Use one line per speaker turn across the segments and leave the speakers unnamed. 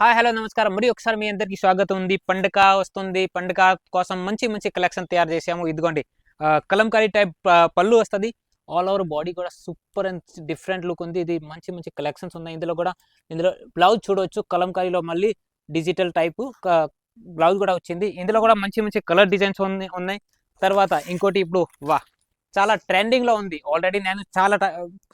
Hi hello నమస్కారం. మరి ఒకసారి మీ అందరికీ స్వాగతం ఉంది. పండుగ వస్తుంది. పండుగ కోసం మంచి మంచి కలెక్షన్ తయారు చేసాము ఇదిగోండి కలంకారీ టైప్ పళ్ళు వస్తుంది. ఆల్ ఓవర్ బాడీ కూడా సూపర్ అండ్ డిఫరెంట్ లుక్ ఉంది. ఇది మంచి మంచి కలెక్షన్స్ ఉన్నాయి. ఇందులో కూడా ఇందులో బ్లౌజ్ చూడవచ్చు కలంకారీలో మళ్ళీ డిజిటల్ టైపు బ్లౌజ్ కూడా వచ్చింది. ఇందులో కూడా మంచి మంచి కలర్ డిజైన్స్ ఉన్నాయి. తర్వాత ఇంకోటి ఇప్పుడు వా చాలా ట్రెండింగ్లో ఉంది. ఆల్రెడీ నేను చాలా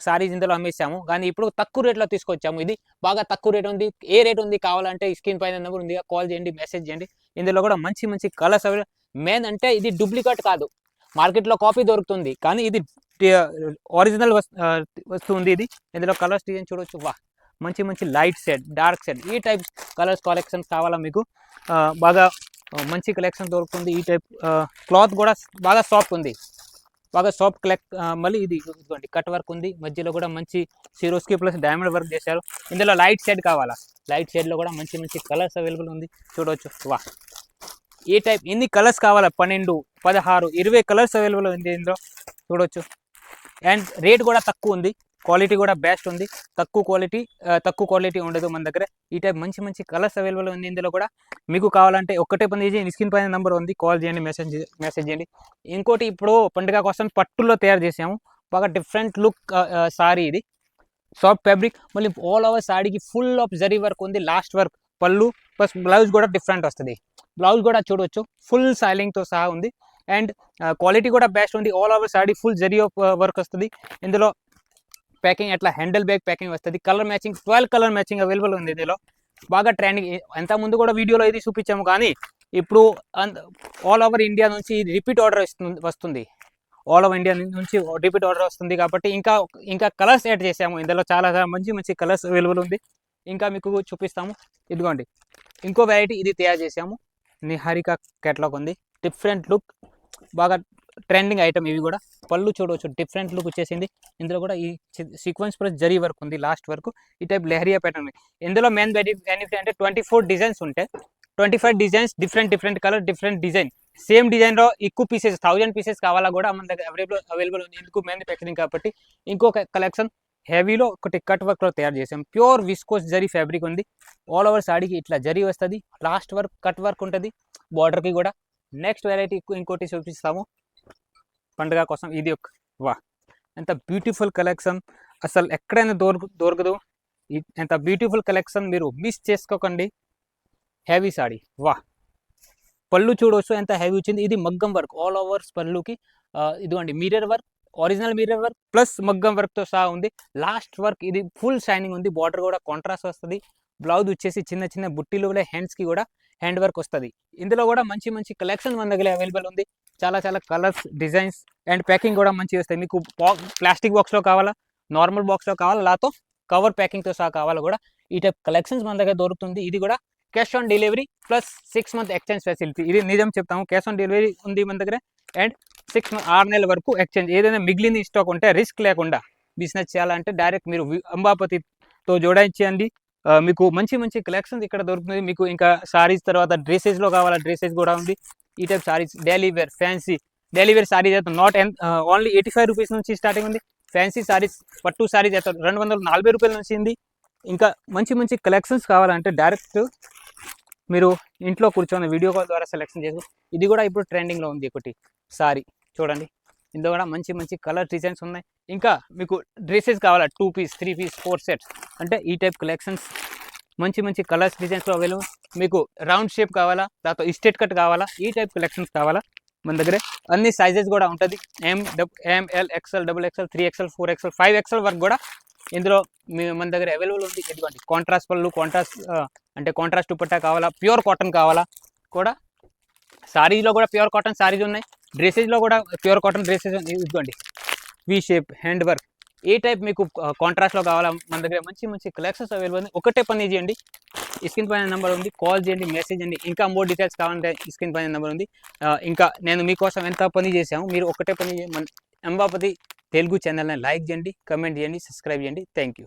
సారీస్ ఇందులో అమ్మేసాము కానీ ఇప్పుడు తక్కువ రేట్లో తీసుకొచ్చాము. ఇది బాగా తక్కువ రేట్ ఉంది. ఏ రేట్ ఉంది కావాలంటే స్క్రీన్ పైన నెంబర్ ఉంది కాల్ చేయండి మెసేజ్ చేయండి. ఇందులో కూడా మంచి మంచి కలర్స్ మెయిన్ అంటే ఇది డూప్లికేట్ కాదు. మార్కెట్లో కాపీ దొరుకుతుంది. కానీ ఇది ఒరిజినల్ వస్తువు ఉంది ఇది. ఇందులో కలర్స్ డిజైన్ చూడొచ్చు. వా మంచి మంచి లైట్ సెట్ డార్క్ సెట్ ఈ టైప్ కలర్స్ కలెక్షన్స్ కావాలా మీకు? బాగా మంచి కలెక్షన్ దొరుకుతుంది. ఈ టైప్ క్లాత్ కూడా బాగా సాఫ్ట్ ఉంది. బాగా సాఫ్ట్ క్లాక్ మళ్ళీ ఇది ఇదిగోండి కట్ వర్క్ ఉంది. మధ్యలో కూడా మంచి సిరోస్కి ప్లస్ డైమండ్ వర్క్ చేశారు. ఇందులో లైట్ షేడ్ కావాలా? లైట్ షేడ్లో కూడా మంచి మంచి కలర్స్ అవైలబుల్ ఉంది. చూడవచ్చు వా. ఏ టైప్ ఎన్ని కలర్స్ కావాలా? పన్నెండు పదహారు ఇరవై కలర్స్ అవైలబుల్ ఉంది ఇందులో. చూడొచ్చు. అండ్ రేట్ కూడా తక్కువ ఉంది. క్వాలిటీ కూడా బెస్ట్ ఉంది. తక్కువ క్వాలిటీ తక్కువ క్వాలిటీ ఉండదు మన దగ్గర. ఈ టైప్ మంచి మంచి కలర్స్ అవైలబుల్ ఉంది ఇందులో కూడా. మీకు కావాలంటే ఒక్కటే పని చేసి స్క్రీన్ పైన నెంబర్ ఉంది. కాల్ చేయండి మెసేజ్ మెసేజ్ చేయండి. ఇంకోటి ఇప్పుడు పండుగ కోసం పట్టుల్లో తయారు చేసాము బాగా డిఫరెంట్ లుక్ సారీ ఇది. సాఫ్ట్ ఫ్యాబ్రిక్ మళ్ళీ ఆల్ ఓవర్ సారీకి ఫుల్ ఆఫ్ జరీ వర్క్ ఉంది. లాస్ట్ వర్క్ పళ్ళు ప్లస్ బ్లౌజ్ కూడా డిఫరెంట్ వస్తుంది. బ్లౌజ్ కూడా చూడవచ్చు ఫుల్ సైలింగ్తో సహా ఉంది. అండ్ క్వాలిటీ uh, కూడా బెస్ట్ ఉంది. All over sari full zari work వస్తుంది. ఇందులో ప్యాకింగ్ అట్లా హ్యాండిల్ బ్యాగ్ ప్యాకింగ్ వస్తుంది. Colour matching twelve colour matching available ఉంది ఇందులో. బాగా ట్రెండింగ్ ఎంత ముందు కూడా వీడియోలో ఇది చూపించాము. కానీ ఇప్పుడు ఆల్ ఓవర్ ఇండియా నుంచి రిపీట్ ఆర్డర్ వస్తుంది వస్తుంది. ఆల్ ఓవర్ ఇండియా నుంచి రిపీట్ ఆర్డర్ వస్తుంది కాబట్టి ఇంకా ఇంకా కలర్స్ యాడ్ చేసాము. ఇందులో చాలా చాలా మంచి మంచి కలర్స్ అవైలబుల్ ఉంది. ఇంకా మీకు చూపిస్తాము. ఇదిగోండి. ఇంకో వెరైటీ ఇది తయారు చేసాము. నిహారిక కేటలాగ్ ఉంది. డిఫరెంట్ లుక్ బాగా ట్రెండింగ్ ఐటమ్ ఇవి కూడా. పళ్ళు చూడవచ్చు డిఫరెంట్ లుక్ వచ్చేసింది. ఇందులో కూడా ఈ సీక్వెన్స్ ప్లస్ జరీ వర్క్ ఉంది లాస్ట్ వరకు. ఈ టైప్ లెహరియా ప్యాటర్న్ ఇందులో మెయిన్ బెనిఫిట్ అంటే ట్వంటీ ఫోర్ డిజైన్స్ ఉంటాయి twenty five designs different different colour different design same డిజైన్లో ఎక్కువ పీసెస్ థౌజండ్ పీసెస్ కావాలా కూడా మన దగ్గర అవైలబుల్ అవైలబుల్ ఉంది. ఎందుకు మ్యానుఫ్యాక్చరింగ్ కాబట్టి. ఇంకొక కలెక్షన్ హెవీలో ఒకటి కట్ వర్క్లో తయారు చేసాం ప్యూర్ విస్కోస్ జరీ ఫ్యాబ్రిక్ ఉంది. ఆల్ ఓవర్ సాడీకి ఇట్లా జరీ వస్తుంది. లాస్ట్ వర్క్ కట్ వర్క్ ఉంటుంది. బార్డర్కి కూడా నెక్స్ట్ వెరైటీ ఇంకోటి చూపిస్తాము. పండుగ కోసం ఇది ఒక వా ఎంత బ్యూటిఫుల్ కలెక్షన్ అసలు ఎక్కడైనా దొరుకు దొరకదు. ఎంత బ్యూటిఫుల్ కలెక్షన్ మీరు మిస్ చేసుకోకండి. హెవీ సాడీ వా పళ్ళు చూడవచ్చు ఎంత హెవీ వచ్చింది. ఇది మగ్గం వర్క్ ఆల్ ఓవర్స్ పళ్ళుకి ఇదిగోండి mirror work original mirror work plus మగ్గం వర్క్తో సహా ఉంది. లాస్ట్ వర్క్ ఇది ఫుల్ షైనింగ్ ఉంది. బార్డర్ కూడా కాంట్రాస్ట్ వస్తుంది. బ్లౌజ్ వచ్చేసి చిన్న చిన్న బుట్టీలు కూడా హ్యాండ్స్కి కూడా హ్యాండ్ వర్క్ వస్తుంది. ఇందులో కూడా మంచి మంచి కలెక్షన్ మన దగ్గర అవైలబుల్ ఉంది. చాలా చాలా కలర్స్ డిజైన్స్ అండ్ ప్యాకింగ్ కూడా మంచిగా వస్తాయి. మీకు ప్లాస్టిక్ బాక్స్లో కావాలా నార్మల్ బాక్స్లో కావాలా లాతో కవర్ ప్యాకింగ్తో సహా కావాలా కూడా ఈ టైప్ కలెక్షన్స్ మన దగ్గర దొరుకుతుంది. ఇది కూడా cash on delivery plus six month exchange facility. ఇది నిజం చెప్తాము. క్యాష్ ఆన్ డెలివరీ ఉంది మన దగ్గర అండ్ సిక్స్ మంత్ ఆరు నెలల వరకు ఎక్స్చేంజ్. ఏదైనా మిగిలింది స్టాక్ ఉంటే రిస్క్ లేకుండా బిజినెస్ చేయాలంటే డైరెక్ట్ మీరు వి- అంబాపతితో జోడించండి. మీకు మంచి మంచి కలెక్షన్స్ ఇక్కడ దొరుకుతుంది. మీకు ఇంకా సారీస్ తర్వాత డ్రెస్సెస్లో కావాలా? డ్రెస్సెస్ కూడా ఉంది. ఈ type saris daily wear fancy daily wear saris అయితే నాట్ ఎన్ ఓన్లీ ఎయిటీ ఫైవ్ రూపీస్ నుంచి స్టార్టింగ్ ఉంది. ఫ్యాన్సీ సారీస్ పట్టు సారీస్ అయితే రెండు వందల నలభై రూపాయల నుంచి ఉంది. ఇంకా మంచి మంచి కలెక్షన్స్ కావాలంటే డైరెక్ట్ మీరు ఇంట్లో కూర్చొని వీడియో కాల్ ద్వారా సెలెక్షన్ చేసి ఇది కూడా ఇప్పుడు ట్రెండింగ్లో ఉంది ఒకటి సారీ. చూడండి. ఇందులో కూడా మంచి మంచి కలర్ డిజైన్స్ ఉన్నాయి. ఇంకా మీకు డ్రెస్సెస్ కావాలా? Two piece three piece four sets. అంటే ఈ టైప్ కలెక్షన్స్ మంచి మంచి కలర్స్ డిజైన్స్లో అవైలబుల్. మీకు రౌండ్ షేప్ కావాలా? దాంతో ఇస్టేట్ కట్ కావాలా? ఈ టైప్ కలెక్షన్స్ కావాలా? మన దగ్గర. అన్ని సైజెస్ కూడా ఉంటుంది. M ML XL double XL three XL four XL five XL వరకు కూడా ఇందులో మీ మన దగ్గర అవైలబుల్ ఉంది. ఎటువంటి? కాంట్రాస్ట్ పళ్ళు కాంట్రాస్ట్ అంటే కాంట్రాస్ట్ దుపట్టా కావాలా? ప్యూర్ కాటన్ కావాలా? కూడా శారీలో కూడా ప్యూర్ కాటన్ సారీస్ ఉన్నాయి. డ్రెస్సెస్లో కూడా ప్యూర్ కాటన్ డ్రెస్సెస్ ఇదిగోండి. వి షేప్ హ్యాండ్ వర్క్ ఏ టైప్ మీకు కాంట్రాస్ట్లో కావాలా? మన దగ్గర మంచి మంచి కలెక్షన్స్ అవైలబుల్ ఉంది ఒకటే పని చేయండి. స్క్రీన్ పైన నెంబర్ ఉంది. కాల్ చేయండి మెసేజ్ చేయండి. ఇంకా మోర్ డీటెయిల్స్ కావాలంటే స్క్రీన్ పైన నెంబర్ ఉంది. ఇంకా నేను మీకోసం ఎంత పని చేసాము మీరు ఒకటే పని చేయ- మన అంబాపతి తెలుగు ఛానల్ని లైక్ చేయండి కమెంట్ చేయండి సబ్స్క్రైబ్ చేయండి. Thank you